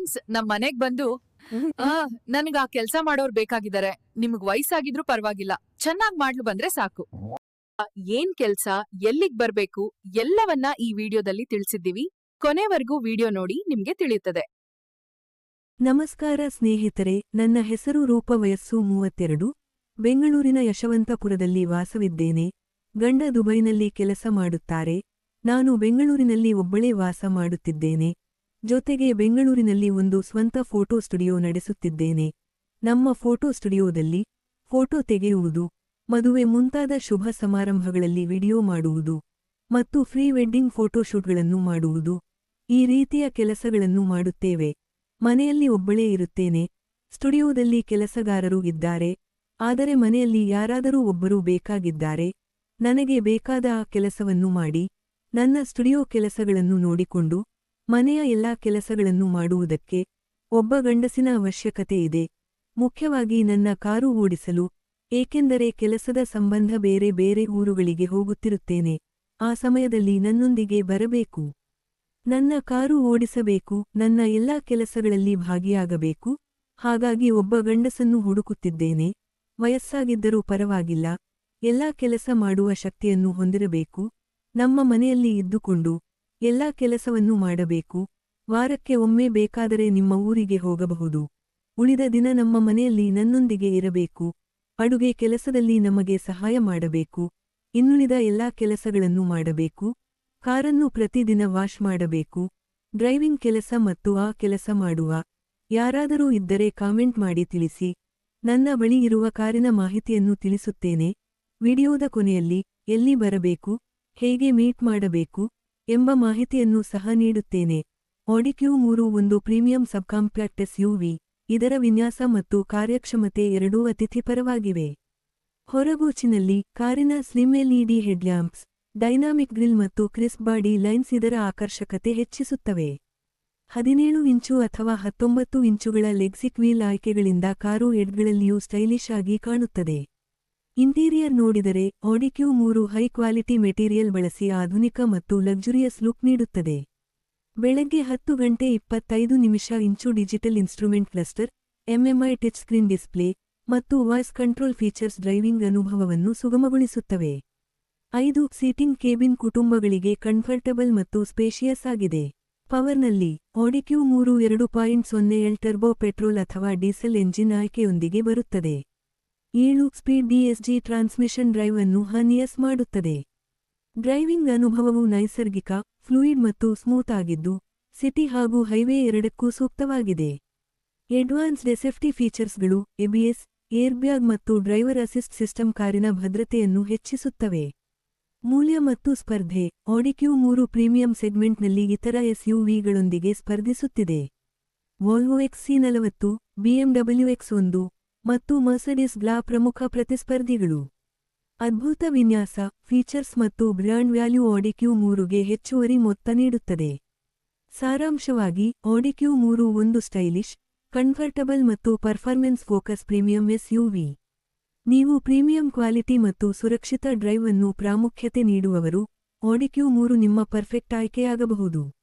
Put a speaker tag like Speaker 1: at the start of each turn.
Speaker 1: Friends ನಮ್ ಮನೆಗ್ ಬಂದು ಆ ನನ್ಗ ಆ ಕೆಲ್ಸ ಮಾಡೋರ್ ಬೇಕಾಗಿದ್ದಾರೆ. ನಿಮ್ಗ್ ವಯಸ್ಸಾಗಿದ್ರು ಪರವಾಗಿಲ್ಲ. ಚೆನ್ನಾಗ್ ಮಾಡ್ಲು ಬಂದ್ರೆ ಸಾಕು. ಆ, ಏನ್ ಕೆಲ್ಸ ಎಲ್ಲಿಗ್ ಬರ್ಬೇಕು ಎಲ್ಲವನ್ನ ಈ ವಿಡಿಯೋದಲ್ಲಿ ತಿಳಿಸಿದ್ದೀವಿ. ಕೊನೆವರೆಗೂ ವಿಡಿಯೋ ನೋಡಿ ನಿಮ್ಗೆ ತಿಳಿಯುತ್ತದೆ.
Speaker 2: ನಮಸ್ಕಾರ ಸ್ನೇಹಿತರೆ ನನ್ನ ಹೆಸರು ರೂಪ ವಯಸ್ಸು ಮೂವತ್ತೆರಡು. ಬೆಂಗಳೂರಿನ ಯಶವಂತಪುರದಲ್ಲಿ ವಾಸವಿದ್ದೇನೆ. ಗಂಡ ದುಬೈನಲ್ಲಿ ಕೆಲಸ ಮಾಡುತ್ತಾರೆ. ನಾನು ಬೆಂಗಳೂರಿನಲ್ಲಿ ಒಬ್ಬಳೇ ವಾಸ ಮಾಡುತ್ತಿದ್ದೇನೆ. ಜೊತೆಗೆ ಬೆಂಗಳೂರಿನಲ್ಲಿ ಒಂದು ಸ್ವಂತ ಫೋಟೋ ಸ್ಟುಡಿಯೋ ನಡೆಸುತ್ತಿದ್ದೇನೆ. ನಮ್ಮ ಫೋಟೋ ಸ್ಟುಡಿಯೋದಲ್ಲಿ ಫೋಟೋ ತೆಗೆಯುವುದು, ಮದುವೆ ಮುಂತಾದ ಶುಭ ಸಮಾರಂಭಗಳಲ್ಲಿ ವಿಡಿಯೋ ಮಾಡುವುದು ಮತ್ತು ಫ್ರೀ ವೆಡ್ಡಿಂಗ್ ಫೋಟೋಶೂಟ್ಗಳನ್ನು ಮಾಡುವುದು. ಈ ರೀತಿಯ ಕೆಲಸಗಳನ್ನು ಮಾಡುತ್ತೇವೆ. ಮನೆಯಲ್ಲಿ ಒಬ್ಬಳೇ ಇರುತ್ತೇನೆ. ಸ್ಟುಡಿಯೋದಲ್ಲಿ ಕೆಲಸಗಾರರು ಇದ್ದಾರೆ. ಆದರೆ ಮನೆಯಲ್ಲಿ ಯಾರಾದರೂ ಒಬ್ಬರು ಬೇಕಾಗಿದ್ದಾರೆ. ನನಗೆ ಬೇಕಾದ ಆ ಕೆಲಸವನ್ನು ಮಾಡಿ, ನನ್ನ ಸ್ಟುಡಿಯೋ ಕೆಲಸಗಳನ್ನು ನೋಡಿಕೊಂಡು ಮನೆಯ ಎಲ್ಲಾ ಕೆಲಸಗಳನ್ನು ಮಾಡುವುದಕ್ಕೆ ಒಬ್ಬ ಗಂಡಸಿನ ಅವಶ್ಯಕತೆ ಇದೆ. ಮುಖ್ಯವಾಗಿ ನನ್ನ ಕಾರು ಓಡಿಸಲು, ಏಕೆಂದರೆ ಕೆಲಸದ ಸಂಬಂಧ ಬೇರೆ ಬೇರೆ ಊರುಗಳಿಗೆ ಹೋಗುತ್ತಿರುತ್ತೇನೆ. ಆ ಸಮಯದಲ್ಲಿ ನನ್ನೊಂದಿಗೆ ಬರಬೇಕು. ನನ್ನ ಕಾರು ಓಡಿಸಬೇಕು, ನನ್ನ ಎಲ್ಲಾ ಕೆಲಸಗಳಲ್ಲಿ ಭಾಗಿಯಾಗಬೇಕು. ಹಾಗಾಗಿ ಒಬ್ಬ ಗಂಡಸನ್ನು ಹುಡುಕುತ್ತಿದ್ದೇನೆ. ವಯಸ್ಸಾಗಿದ್ದರೂ ಪರವಾಗಿಲ್ಲ. ಎಲ್ಲಾ ಕೆಲಸ ಮಾಡುವ ಶಕ್ತಿಯನ್ನು ಹೊಂದಿರಬೇಕು. ನಮ್ಮ ಮನೆಯಲ್ಲಿ ಇದ್ದುಕೊಂಡು ಎಲ್ಲಾ ಕೆಲಸವನ್ನು ಮಾಡಬೇಕು. ವಾರಕ್ಕೆ ಒಮ್ಮೆ ಬೇಕಾದರೆ ನಿಮ್ಮ ಊರಿಗೆ ಹೋಗಬಹುದು. ಉಳಿದ ದಿನ ನಮ್ಮ ಮನೆಯಲ್ಲಿ ನನ್ನೊಂದಿಗೆ ಇರಬೇಕು. ಅಡುಗೆ ಕೆಲಸದಲ್ಲಿ ನಮಗೆ ಸಹಾಯ ಮಾಡಬೇಕು. ಇನ್ನುಳಿದ ಎಲ್ಲಾ ಕೆಲಸಗಳನ್ನು ಮಾಡಬೇಕು. ಕಾರನ್ನು ಪ್ರತಿದಿನ ವಾಶ್ ಮಾಡಬೇಕು. ಡ್ರೈವಿಂಗ್ ಕೆಲಸ ಮತ್ತು ಆ ಕೆಲಸ ಮಾಡುವ. ಯಾರಾದರೂ ಇದ್ದರೆ ಕಾಮೆಂಟ್ ಮಾಡಿ ತಿಳಿಸಿ. ನನ್ನ ಬಳಿ ಇರುವ ಕಾರಿನ ಮಾಹಿತಿಯನ್ನು ತಿಳಿಸುತ್ತೇನೆ. ವಿಡಿಯೋದ ಕೊನೆಯಲ್ಲಿ ಎಲ್ಲಿ ಬರಬೇಕು? ಹೇಗೆ ಮೀಟ್ ಮಾಡಬೇಕು? ಎಂಬ ಮಾಹಿತಿಯನ್ನು ಸಹ ನೀಡುತ್ತೇನೆ. ಆಡಿಕ್ಯೂ ಮೂರು ಒಂದು ಪ್ರೀಮಿಯಂ ಸಬ್ಕಾಂಪ್ಯಾಕ್ಟ್ ಎಸ್ಯುವಿ ಇದರ ವಿನ್ಯಾಸ ಮತ್ತು ಕಾರ್ಯಕ್ಷಮತೆ ಎರಡೂ ಅತಿಥಿಪರವಾಗಿವೆ ಹೊರಗೂಚಿನಲ್ಲಿ ಕಾರಿನ slim LED headlamps, dynamic grille ಮತ್ತು ಕ್ರಿಸ್ಪ್ ಬಾಡಿ ಲೈನ್ಸ್ ಇದರ ಆಕರ್ಷಕತೆ ಹೆಚ್ಚಿಸುತ್ತವೆ. ಹದಿನೇಳು ಇಂಚು ಅಥವಾ ಹತ್ತೊಂಬತ್ತು ಇಂಚುಗಳ ಲೆಗ್ಸಿಕ್ ವೀಲ್ ಆಯ್ಕೆಗಳಿಂದ ಕಾರು ಎಡ್ಗಳಲ್ಲಿಯೂ ಸ್ಟೈಲಿಶ್ ಆಗಿ ಕಾಣುತ್ತದೆ. ಇಂಟೀರಿಯರ್ ನೋಡಿದರೆ ಆಡಿಕ್ಯೂ ಮೂರು ಹೈ ಕ್ವಾಲಿಟಿ ಮೆಟೀರಿಯಲ್ ಬಳಸಿ ಆಧುನಿಕ ಮತ್ತು ಲಕ್ಸುರಿಯಸ್ ಲುಕ್ ನೀಡುತ್ತದೆ. ಬೆಳಗ್ಗೆ ಹತ್ತು ಗಂಟೆ ಇಪ್ಪತ್ತೈದು ನಿಮಿಷ ಇಂಚು digital instrument cluster MMI touch screen display ಮತ್ತು ವಾಯ್ಸ್ ಕಂಟ್ರೋಲ್ ಫೀಚರ್ಸ್ ಡ್ರೈವಿಂಗ್ ಅನುಭವವನ್ನು ಸುಗಮಗೊಳಿಸುತ್ತವೆ. ಐದು ಸೀಟಿಂಗ್ ಕೇಬಿನ್ ಕುಟುಂಬಗಳಿಗೆ ಕಂಫರ್ಟಬಲ್ ಮತ್ತು ಸ್ಪೇಷಿಯಸ್ ಆಗಿದೆ. ಪವರ್ನಲ್ಲಿ ಆಡಿಕ್ಯೂ ಮೂರು ಎರಡು ಪಾಯಿಂಟ್ ಸೊನ್ನೆ ಎಲ್ ಟರ್ಬೋ ಪೆಟ್ರೋಲ್ ಅಥವಾ ಡೀಸೆಲ್ ಎಂಜಿನ್ ಆಯ್ಕೆಯೊಂದಿಗೆ ಬರುತ್ತದೆ. ಏಳು ಸ್ಪೀಡ್ ಡಿಎಸ್ಜಿ ಟ್ರಾನ್ಸ್ಮಿಷನ್ ಡ್ರೈವ್ ಅನ್ನು ಹನಿಯಸ್ ಮಾಡುತ್ತದೆ. ಡ್ರೈವಿಂಗ್ ಅನುಭವವು ನೈಸರ್ಗಿಕ ಫ್ಲೂಯಿಡ್ ಮತ್ತು ಸ್ಮೂತ್ ಆಗಿದ್ದು ಸಿಟಿ ಹಾಗೂ ಹೈವೇ ಎರಡಕ್ಕೂ ಸೂಕ್ತವಾಗಿದೆ. ಅಡ್ವಾನ್ಸ್ಡ್ ಸೇಫ್ಟಿ ಫೀಚರ್ಸ್ಗಳು ಎಬಿಎಸ್ ಏರ್ಬ್ಯಾಗ್ ಮತ್ತು ಡ್ರೈವರ್ ಅಸಿಸ್ಟ್ ಸಿಸ್ಟಮ್ ಕಾರಿನ ಭದ್ರತೆಯನ್ನು ಹೆಚ್ಚಿಸುತ್ತವೆ. ಮೂಲ್ಯ ಮತ್ತು ಸ್ಪರ್ಧೆ ಆಡಿಕ್ಯೂ ಮೂರು ಪ್ರೀಮಿಯಂ ಸೆಗ್ಮೆಂಟ್ನಲ್ಲಿ ಇತರ ಎಸ್ಯುವಿಗಳೊಂದಿಗೆ ಸ್ಪರ್ಧಿಸುತ್ತಿದೆ. ವಾಲ್ವೊ ಎಕ್ಸ್ ಸಿ ನಲವತ್ತು ಬಿಎಂಡಬ್ಲ್ಯೂ ಎಕ್ಸ್ ಒಂದು ಮತ್ತು ಮರ್ಸಡಿಸ್ ಬ್ಲಾ ಪ್ರಮುಖ ಪ್ರತಿಸ್ಪರ್ಧಿಗಳು. ಅದ್ಭುತ ವಿನ್ಯಾಸ, ಫೀಚರ್ಸ್ ಮತ್ತು ಬ್ರ್ಯಾಂಡ್ ವ್ಯಾಲ್ಯೂ ಆಡಿಕ್ಯೂ ಮೂರುಗೆ ಹೆಚ್ಚುವರಿ ಮೊತ್ತ ನೀಡುತ್ತದೆ. ಸಾರಾಂಶವಾಗಿ, ಆಡಿಕ್ಯೂ ಮೂರು ಒಂದು ಸ್ಟೈಲಿಶ್, ಕನ್ಫರ್ಟಬಲ್ ಮತ್ತು ಪರ್ಫಾರ್ಮೆನ್ಸ್ ಫೋಕಸ್ ಪ್ರೀಮಿಯಂ ಎಸ್ಯುವಿ. ನೀವು ಪ್ರೀಮಿಯಂ ಕ್ವಾಲಿಟಿ ಮತ್ತು ಸುರಕ್ಷಿತ ಡ್ರೈವ್ ಅನ್ನು ಪ್ರಾಮುಖ್ಯತೆ ನೀಡುವವರು, ಆಡಿಕ್ಯೂ ಮೂರು ನಿಮ್ಮ ಪರ್ಫೆಕ್ಟ್ ಆಯ್ಕೆಯಾಗಬಹುದು.